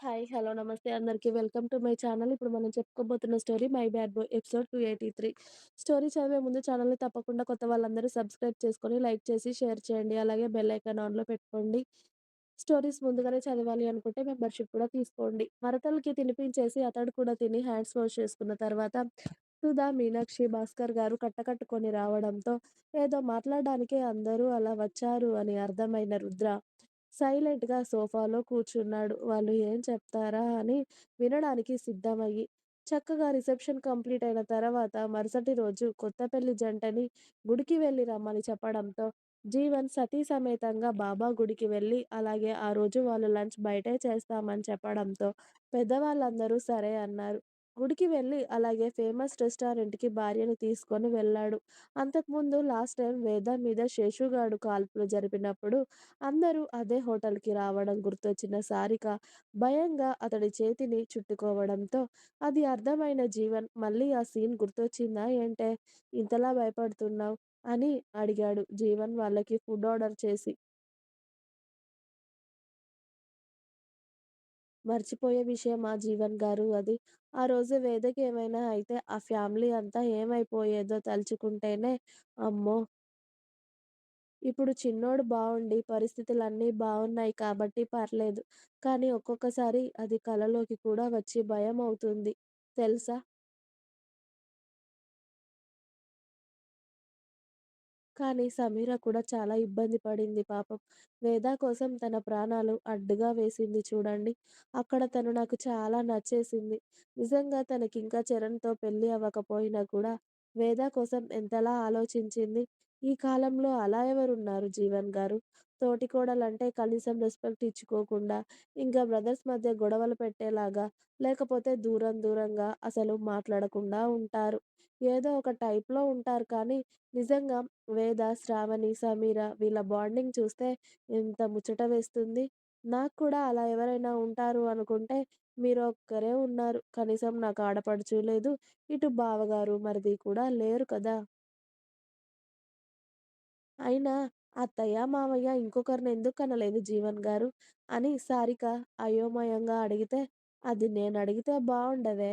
Hi. Hello. నమస్తే అందరికీ welcome to my channel. ఇప్పుడు మనం చెప్పుకోబోతున్న story 'my bad boy' episode 283. Story చదివే ముందు ఛానల్‌ని తప్పకుండా కొత్త వాళ్ళందరూ సబ్స్క్రైబ్ చేసుకొని, లైక్ చేసి, షేర్ చేయండి. అలాగే బెల్ ఐకాన్ ఆన్‌లో పెట్టుకోండి. స్టోరీస్ ముందుగానే చదవాలి అనుకుంటే మెంబర్‌షిప్ కూడా తీసుకోండి. మరతలకి తినిపించేసి అతడు కూడా తిని హ్యాండ్స్ వాష్ చేసుకున్న తర్వాత సుధా, మీనాక్షి, భాస్కర్ గారు కట్టకట్టుకొని రావడంతో ఏదో మాట్లాడడానికే అందరూ అలా వచ్చారు అని అర్థమైన రుద్ర సైలెంట్‌గా సోఫాలో కూర్చున్నాడు. వాళ్ళు ఏం చెప్తారా అని వినడానికి సిద్ధమయ్యి. చక్కగా రిసెప్షన్ కంప్లీట్ అయిన తర్వాత మరుసటి రోజు కొత్త పెళ్ళి జంటని గుడికి వెళ్ళి రమ్మని చెప్పడంతో జీవన్ సతీ సమేతంగా బాబా గుడికి వెళ్ళి అలాగే ఆ రోజు వాళ్ళు లంచ్ బయటే చేస్తామని చెప్పడంతో పెద్దవాళ్ళందరూ సరే అన్నారు. గుడికి వెళ్ళి అలాగే ఫేమస్ రెస్టారెంట్‌కి భార్యను తీసుకొని వెళ్ళాడు. అంతకుముందు లాస్ట్ టైం వేద మీద శేషుగాడు కాల్పులు జరిపినప్పుడు అందరూ అదే హోటల్‌కి రావడం గుర్తొచ్చిన సారిక భయంగా అతడి చేతిని చుట్టుకోవడంతో అది అర్థమైన జీవన్ మళ్ళీ ఆ సీన్ గుర్తొచ్చిందా ఏంటే ఇంతలా భయపడుతున్నావ్? అని అడిగాడు జీవన్ వాళ్ళకి ఫుడ్ ఆర్డర్ చేసి. మర్చిపోయే విషయమా జీవన్ గారు అది? ఆ రోజు వేదకి ఏమైనా అయితే ఆ ఫ్యామిలీ అంతా ఏమైపోయేదో తలుచుకుంటేనే అమ్మో! ఇప్పుడు చిన్నోడు బావుండి పరిస్థితులన్నీ బావున్నాయి కాబట్టి పర్లేదు. కానీ ఒక్కొక్కసారి అది కలలోకి కూడా వచ్చి భయం అవుతుంది తెలుసా? కానీ సమీర కూడా చాలా ఇబ్బంది పడింది పాపం. వేద కోసం తన ప్రాణాలు అడ్డుగా వేసింది చూడండి. అక్కడ తను నాకు చాలా నచ్చేసింది. నిజంగా తనకి ఇంకా చరణ్‌తో పెళ్ళి అవ్వకపోయినా కూడా వేద కోసం ఎంతలా ఆలోచించింది. ఈ కాలంలో అలా ఎవరున్నారు జీవన్ గారు? తోటికోడలంటే కనీసం రెస్పెక్ట్ ఇచ్చుకోకుండా, ఇంకా బ్రదర్స్ మధ్య గొడవలు పెట్టేలాగా, లేకపోతే దూరం దూరంగా అసలు మాట్లాడకుండా ఉంటారు. ఏదో ఒక టైప్‌లో ఉంటారు కానీ నిజంగా వేద, శ్రావణి, సమీర వీళ్ళ బాండింగ్ చూస్తే ఎంత ముచ్చట వేస్తుంది. నాకు కూడా అలా ఎవరైనా ఉంటారు అనుకుంటే మీరు ఒక్కరే ఉన్నారు. కనీసం నాకు ఆడపడుచు లేదు. ఇటు బావగారు, మరిది కూడా లేరు కదా! అయినా అత్తయ్య, మావయ్య ఇంకొకరినెందుకు కనలేదు జీవన్ గారు? అని సారిక అయోమయంగా అడిగితే, అది నేనడిగితే బావుండదే!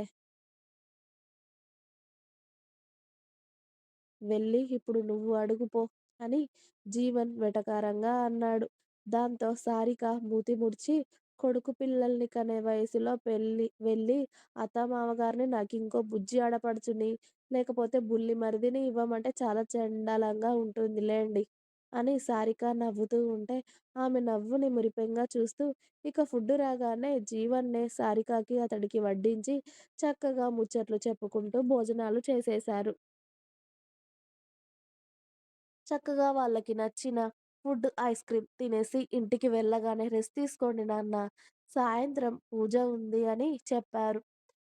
వెళ్ళి ఇప్పుడు నువ్వు అడుగు పో అని జీవన్ వెటకారంగా అన్నాడు. దాంతో సారిక మూతి ముడిచి కొడుకు పిల్లల్ని కనే వయసులో పెళ్ళి వెళ్ళి అత్తమామగారిని నాకింకో బుజ్జి ఆడపడుచుని, లేకపోతే బుల్లి మరిదిని ఇవ్వమంటే చాలా చెండాలంగా ఉంటుంది లెండి అని సారిక నవ్వుతూ ఉంటే, ఆమె నవ్వుని మురిపెంగా చూస్తూ ఇక ఫుడ్ రాగానే జీవన్నే సారికకి, అతడికి వడ్డించి చక్కగా ముచ్చట్లు చెప్పుకుంటూ భోజనాలు చేసేశారు. చక్కగా వాళ్ళకి నచ్చిన ఫుడ్, ఐస్ క్రీమ్ తినేసి ఇంటికి వెళ్ళగానే రెస్ట్ తీసుకోండి నాన్న. సాయంత్రం పూజ ఉంది అని చెప్పారు.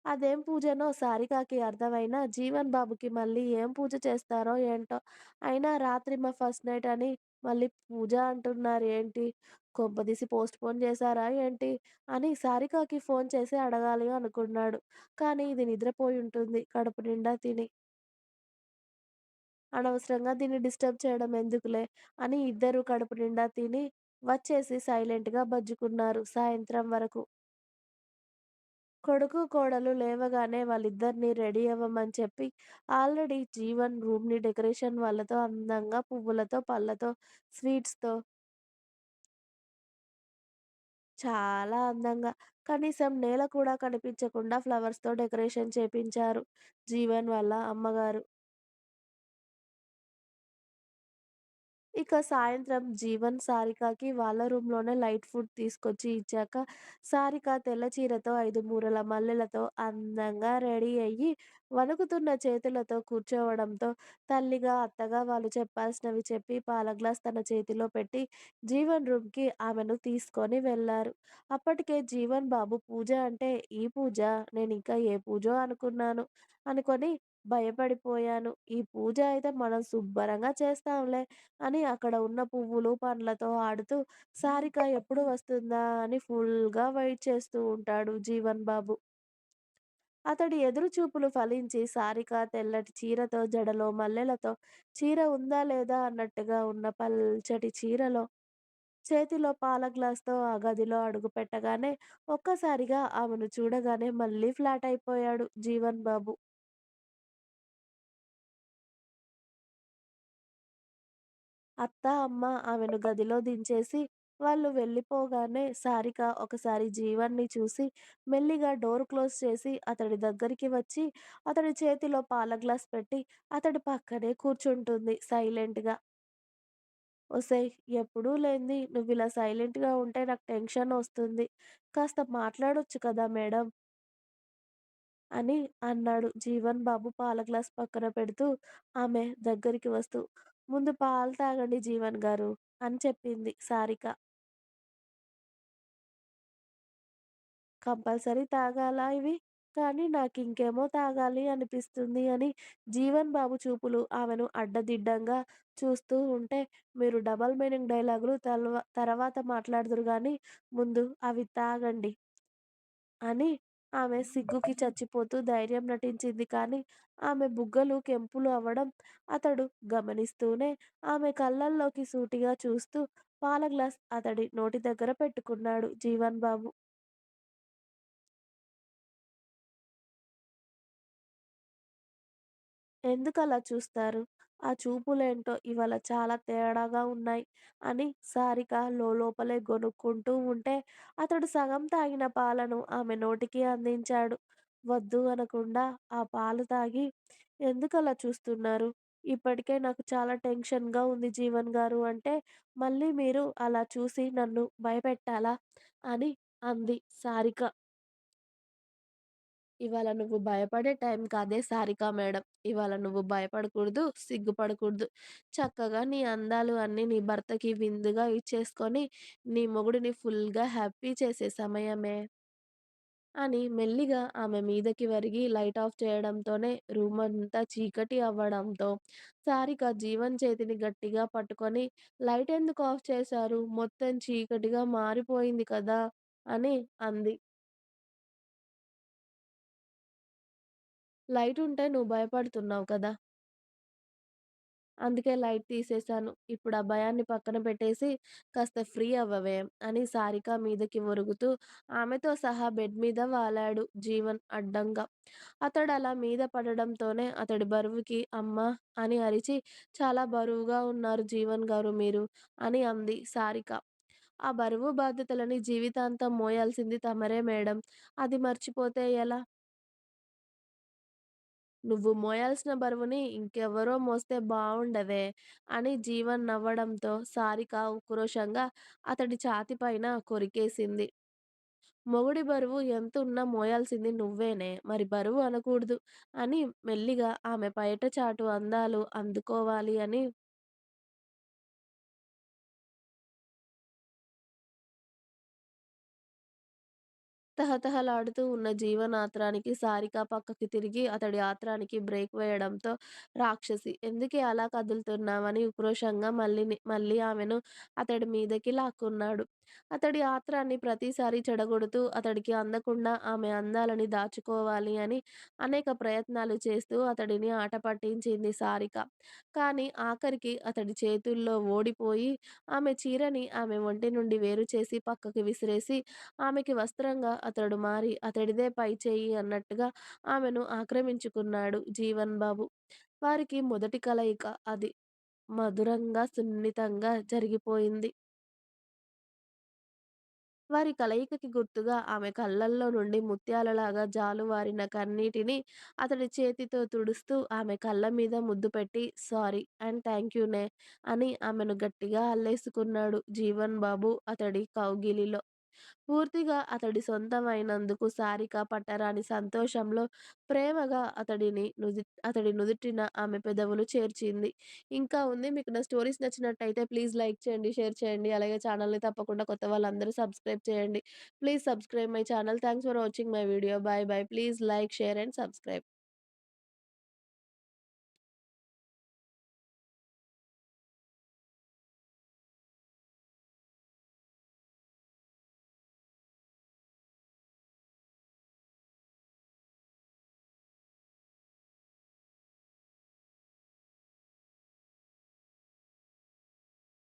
అదేం పూజనో సారికాకి అర్థమైనా జీవన్ బాబుకి మళ్ళీ ఏం పూజ చేస్తారో ఏంటో! అయినా రాత్రి మా ఫస్ట్ నైట్ అని మళ్ళీ పూజ అంటున్నారేంటి? కొంపదీసి పోస్ట్‌పోన్ చేశారా ఏంటి? అని సారికాకి ఫోన్ చేసి అడగాలి అనుకున్నాడు. కానీ ఇది నిద్రపోయుంటుంది కడుపు నిండా తిని. అనవసరంగా దీన్ని డిస్టర్బ్ చేయడం ఎందుకులే అని ఇద్దరూ కడుపు నిండా తిని వచ్చేసి సైలెంట్‌గా బజ్జుకున్నారు సాయంత్రం వరకు. కొడుకు, కోడలు లేవగానే వాళ్ళిద్దరిని రెడీ అవ్వమని చెప్పి ఆల్రెడీ జీవన్ రూమ్‌ని డెకరేషన్ వాళ్ళతో అందంగా పువ్వులతో, పళ్ళతో, స్వీట్స్‌తో చాలా అందంగా కనీసం నేల కూడా కనిపించకుండా ఫ్లవర్స్‌తో డెకరేషన్ చేపించారు జీవన్ వాళ్ళ అమ్మగారు. ఇక సాయంత్రం జీవన్, సారికకి వాళ్ళ రూమ్‌లోనే లైట్ ఫుడ్ తీసుకొచ్చి ఇచ్చాక, సారిక తెల్ల చీరతో, 5 మూరల మల్లెలతో అందంగా రెడీ అయ్యి, వణుకుతున్న చేతులతో కూర్చోవడంతో, తల్లిగా, అత్తగా వాళ్ళు చెప్పాల్సినవి చెప్పి, పాల గ్లాస్ తన చేతిలో పెట్టి, జీవన్ రూమ్‌కి ఆమెను తీసుకొని వెళ్ళారు. అప్పటికే జీవన్ బాబు పూజ అంటే, ఈ పూజా? నేనింకా ఏ పూజో అనుకున్నాను అనుకొని భయపడిపోయాను. ఈ పూజ అయితే మనం శుబ్బరంగా చేస్తాంలే అని అక్కడ ఉన్న పువ్వులు, పండ్లతో ఆడుతూ సారిక ఎప్పుడు వస్తుందా అని ఫుల్‌గా వెయిట్ చేస్తూ ఉంటాడు జీవన్ బాబు. అతడి ఎదురు చూపులు ఫలించి సారిక తెల్లటి చీరతో, జడలో మల్లెలతో చీర ఉందా లేదా అన్నట్టుగా ఉన్న పల్చటి చీరలో చేతిలో పాల గ్లాస్‌తో ఆ గదిలో అడుగుపెట్టగానే ఒక్కసారిగా ఆమెను చూడగానే మళ్ళీ ఫ్లాట్ అయిపోయాడు జీవన్ బాబు. అత్త, అమ్మ ఆమెను గదిలో దించేసి వాళ్ళు వెళ్ళిపోగానే సారిక ఒకసారి జీవన్‌ని చూసి మెల్లిగా డోర్ క్లోజ్ చేసి అతడి దగ్గరికి వచ్చి అతడి చేతిలో పాల గ్లాస్ పెట్టి అతడి పక్కనే కూర్చుంటుంది సైలెంట్‌గా. ఒసేయ్! ఎప్పుడూ లేనిది నువ్విలా సైలెంట్‌గా ఉంటే నాకు టెన్షన్ వస్తుంది కాస్త మాట్లాడొచ్చు కదా మేడం అని అన్నాడు జీవన్ బాబు పాల గ్లాస్ పక్కన పెడుతూ ఆమె దగ్గరికి వస్తూ. ముందు పాలు తాగండి జీవన్ గారు అని చెప్పింది సారిక. కంపల్సరీ తాగాలా ఇవి? కానీ నాకు ఇంకేమో తాగాలి అనిపిస్తుంది అని జీవన్ బాబు చూపులు ఆమెను అడ్డదిడ్డంగా చూస్తూ ఉంటే, మీరు డబల్ మీనింగ్ డైలాగులు తర్వా తర్వాత మాట్లాడుదురు కానీ ముందు అవి తాగండి అని ఆమె సిగ్గుకి చచ్చిపోతూ ధైర్యం నటించింది కానీ, ఆమె బుగ్గలు కెంపులు అవ్వడం అతడు గమనిస్తూనే ఆమె కళ్ళల్లోకి సూటిగా చూస్తూ పాల గ్లాస్ అతడి నోటి దగ్గర పెట్టుకున్నాడు జీవన్ బాబు. ఎందుకలా చూస్తారు? ఆ చూపులేంటో ఇవాళ చాలా తేడాగా ఉన్నాయి అని సారిక లోలోపలే గొనుక్కుంటూ ఉంటే, అతడు సగం తాగిన పాలను ఆమె నోటికి అందించాడు. వద్దు అనకుండా ఆ పాలు తాగి, ఎందుకలా చూస్తున్నారు? ఇప్పటికే నాకు చాలా టెన్షన్‌గా ఉంది జీవన్ గారు అంటే, మళ్ళీ మీరు అలా చూసి నన్ను భయపెట్టాలా? అని అంది సారిక. ఇవాళ నువ్వు భయపడే టైం కాదే సారిక మేడం. ఇవాళ నువ్వు భయపడకూడదు, సిగ్గుపడకూడదు. చక్కగా నీ అందాలు అన్నీ నీ భర్తకి విందుగా ఇచ్చేసుకొని, నీ మొగుడిని ఫుల్‌గా హ్యాపీ చేసే సమయమే. అని మెల్లిగా ఆమె మీదకి వరిగి లైట్ ఆఫ్ చేయడంతోనే రూమ్ అంతా చీకటి అవ్వడంతో, సారిక జీవన్ చేతిని గట్టిగా పట్టుకొని, లైట్ ఎందుకు ఆఫ్ చేశారు? మొత్తం చీకటిగా మారిపోయింది కదా!" అని అంది. "లైటుంటే నువ్వు భయపడుతున్నావు కదా! అందుకే లైట్ తీసేశాను. ఇప్పుడు ఆ భయాన్ని పక్కన పెట్టేసి కాస్త ఫ్రీ అవ్వవే" అని సారిక మీదకి ఒరుగుతూ ఆమెతో సహా బెడ్ మీద వాలాడు జీవన్ అడ్డంగా. అతడలా మీద పడడంతోనే అతడి బరువుకి అమ్మా! అని అరిచి "చాలా బరువుగా ఉన్నారు జీవన్ గారు మీరు" అని అంది సారిక. "ఆ బరువు బాధ్యతలని జీవితాంతం మోయాల్సింది తమరే మేడం. అది మర్చిపోతే ఎలా?" "నువ్వు మోయాల్సిన బరువుని ఇంకెవరో మోస్తే బావుండదే" అని జీవన్ నవ్వడంతో సారిక ఉక్రోషంగా అతడి ఛాతీ పైన కొరికేసింది. "మొగుడి బరువు ఎంతున్నా మోయాల్సింది నువ్వేనే మరి బరువు అనకూడదు" అని మెల్లిగా ఆమె పైట చాటు అందాలు అందుకోవాలి అని తహతహలాడుతూ ఉన్న జీవనాత్రానికి సారిక పక్కకి తిరిగి అతడి ఆత్రానికి బ్రేక్ వేయడంతో, "రాక్షసి! ఎందుకే అలా కదులుతున్నావని" ఉక్రోషంగా మళ్ళీ మళ్ళీ ఆమెను అతడి మీదకి లాక్కున్నాడు. అతడి ఆత్రాన్ని ప్రతిసారి చెడగొడుతూ అతడికి అందకుండా ఆమె అందాలని దాచుకోవాలి అని అనేక ప్రయత్నాలు చేస్తూ అతడిని ఆట పట్టించింది సారిక. కానీ ఆఖరికి అతడి చేతుల్లో ఓడిపోయి, ఆమె చీరని ఆమె ఒంటి నుండి వేరు చేసి పక్కకి విసిరేసి, ఆమెకి వస్త్రంగా అతడు మారి అతడిదే పై చేయి అన్నట్టుగా ఆమెను ఆక్రమించుకున్నాడు జీవన్ బాబు. వారికి మొదటి కలయిక అది. మధురంగా, సున్నితంగా జరిగిపోయింది. వారి కలయికకి గుర్తుగా ఆమె కళ్ళల్లో నుండి ముత్యాలలాగా జాలువారిన కన్నీటిని అతడి చేతితో తుడుస్తూ ఆమె కళ్ళ మీద ముద్దు పెట్టి సారీ అండ్ థ్యాంక్ యూనే అని ఆమెను గట్టిగా అల్లేసుకున్నాడు జీవన్ బాబు అతడి కౌగిలిలో. పూర్తిగా అతడి సొంతమైనందుకు సారిక పట్టరాని సంతోషంలో ప్రేమగా అతడిని నుది అతడి నుదుటిన ఆమె పెదవులు చేర్చింది. ఇంకా ఉంది. మీకు నా స్టోరీస్ నచ్చినట్టయితే ప్లీజ్ లైక్ చేయండి, షేర్ చేయండి. అలాగే ఛానల్‌ని తప్పకుండా కొత్త వాళ్ళందరూ సబ్స్క్రైబ్ చేయండి. Please subscribe my channel. Thanks for watching my video. Bye bye please like, share and subscribe.